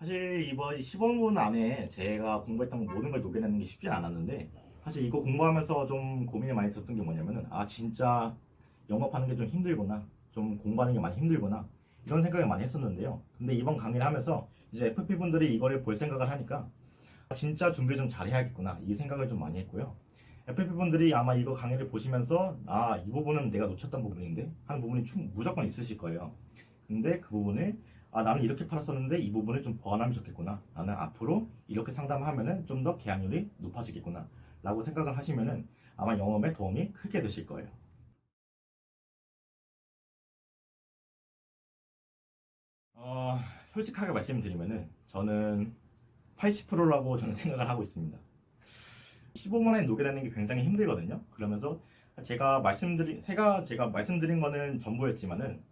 사실 이번 15분 안에 제가 공부했던 모든 걸 녹여내는 게 쉽진 않았는데 사실 이거 공부하면서 좀 고민이 많이 들었던 게 뭐냐면은 아 진짜 영업하는 게 좀 힘들구나. 좀 공부하는 게 많이 힘들구나. 이런 생각을 많이 했었는데요. 근데 이번 강의를 하면서 이제 FP 분들이 이거를 볼 생각을 하니까 진짜 준비 좀 잘해야겠구나. 이 생각을 좀 많이 했고요. FP 분들이 아마 이거 강의를 보시면서 아 이 부분은 내가 놓쳤던 부분인데 하는 부분이 충, 무조건 있으실 거예요. 근데 그 부분을 아 나는 이렇게 팔았었는데 이 부분을 좀 보완하면 좋겠구나. 나는 앞으로 이렇게 상담하면은 좀 더 계약률이 높아지겠구나. 라고 생각을 하시면은 아마 영업에 도움이 크게 되실 거예요. 어, 솔직하게 말씀드리면은 저는 80%라고 저는 생각을 하고 있습니다. 15만원에 녹여내는 게 굉장히 힘들거든요. 그러면서 제가 말씀드린 제가 제가 말씀드린 거는 전부였지만은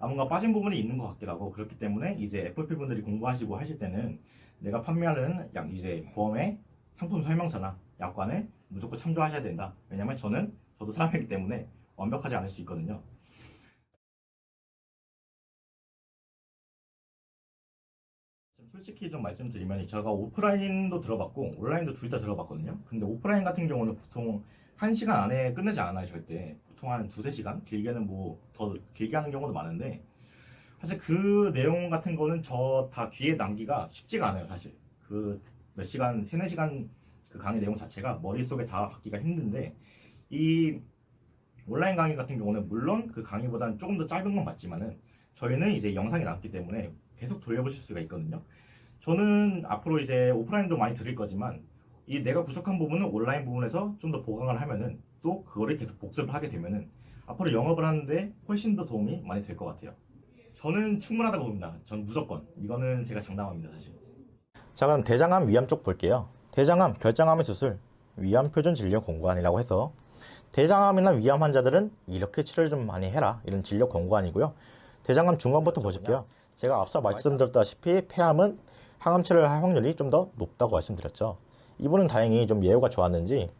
아 뭔가 빠진 부분이 있는 것 하고 그렇기 때문에 이제 FP 분들이 공부하시고 하실 때는 내가 판매하는 약 이제 보험의 상품 설명서나 약관을 무조건 참조하셔야 된다. 왜냐면 저는 저도 사람이기 때문에 완벽하지 않을 수 있거든요. 솔직히 좀 말씀드리면 제가 오프라인도 들어봤고 온라인도 둘 다 들어봤거든요. 근데 오프라인 같은 경우는 보통 1시간 안에 끝내지 않아요, 절대. 보통 한 두세 시간? 길게는 뭐 더 길게 하는 경우도 많은데 사실 그 내용 같은 거는 저 다 귀에 남기가 쉽지가 않아요, 사실. 그 몇 시간, 세네 시간 그 강의 내용 자체가 머릿속에 다 받기가 힘든데 이 온라인 강의 같은 경우는 물론 그 강의보다는 조금 더 짧은 건 맞지만은 저희는 이제 영상이 남기 때문에 계속 돌려보실 수가 있거든요. 저는 앞으로 이제 오프라인도 많이 드릴 거지만 이 내가 부족한 부분은 온라인 부분에서 좀 더 보강을 하면은 또 그거를 계속 복습을 하게 되면은 앞으로 영업을 하는데 훨씬 더 도움이 많이 될 것 같아요. 저는 충분하다고 봅니다. 전 무조건 이거는 제가 장담합니다, 사실. 자 그럼 대장암 위암 쪽 볼게요 대장암 결장암의 수술 위암 표준 진료 공고안이라고 해서 대장암이나 위암 환자들은 이렇게 치료를 좀 많이 해라 이런 진료 공고안이고요 대장암 중간부터 보실게요 제가 앞서 말씀드렸다시피 폐암은 항암 치료를 할 확률이 좀 더 높다고 말씀드렸죠 이분은 다행히 좀 예후가 좋았는지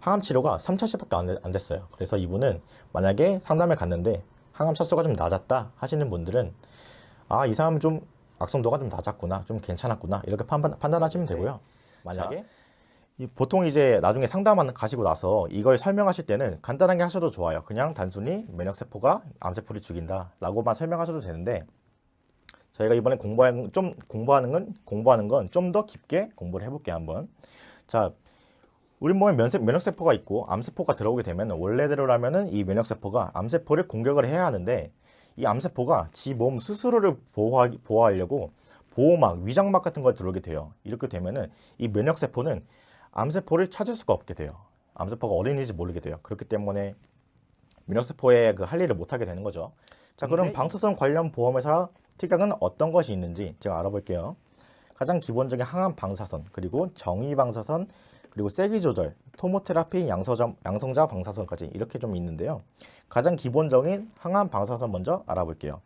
항암 치료가 3차 시밖에 안, 안 됐어요 그래서 이분은 만약에 상담에 갔는데 항암 차수가 좀 낮았다 하시는 분들은 아 이 사람은 좀 악성도가 좀 낮았구나, 좀 괜찮았구나 이렇게 판단, 판단하시면 되고요. 만약에 이 보통 이제 나중에 상담 가시고 나서 이걸 설명하실 때는 간단하게 하셔도 좋아요. 그냥 단순히 면역세포가 암세포를 죽인다 라고만 설명하셔도 되는데 저희가 이번에 공부하는 좀 공부하는 건 공부하는 건 좀 더 깊게 공부를 해볼게요 한번. 자, 우리 몸에 면세, 면역세포가 있고 암세포가 들어오게 되면 원래대로라면은 이 면역세포가 암세포를 공격을 해야 하는데 이 암세포가 지 몸 스스로를 보호하, 보호하려고 보호막, 위장막 같은 걸 들어오게 돼요. 이렇게 되면은 이 면역세포는 암세포를 찾을 수가 없게 돼요. 암세포가 어린이인지 모르게 돼요. 그렇기 때문에 면역세포에 그할 일을 못하게 되는 거죠. 자, 그럼 방사선 관련 보험회사 특약은 어떤 것이 있는지 제가 알아볼게요. 가장 기본적인 항암 방사선, 그리고 정의 방사선, 그리고 세기 조절, 토모테라피, 양서자, 양성자 방사선까지 이렇게 좀 있는데요. 가장 기본적인 항암 방사선 먼저 알아볼게요.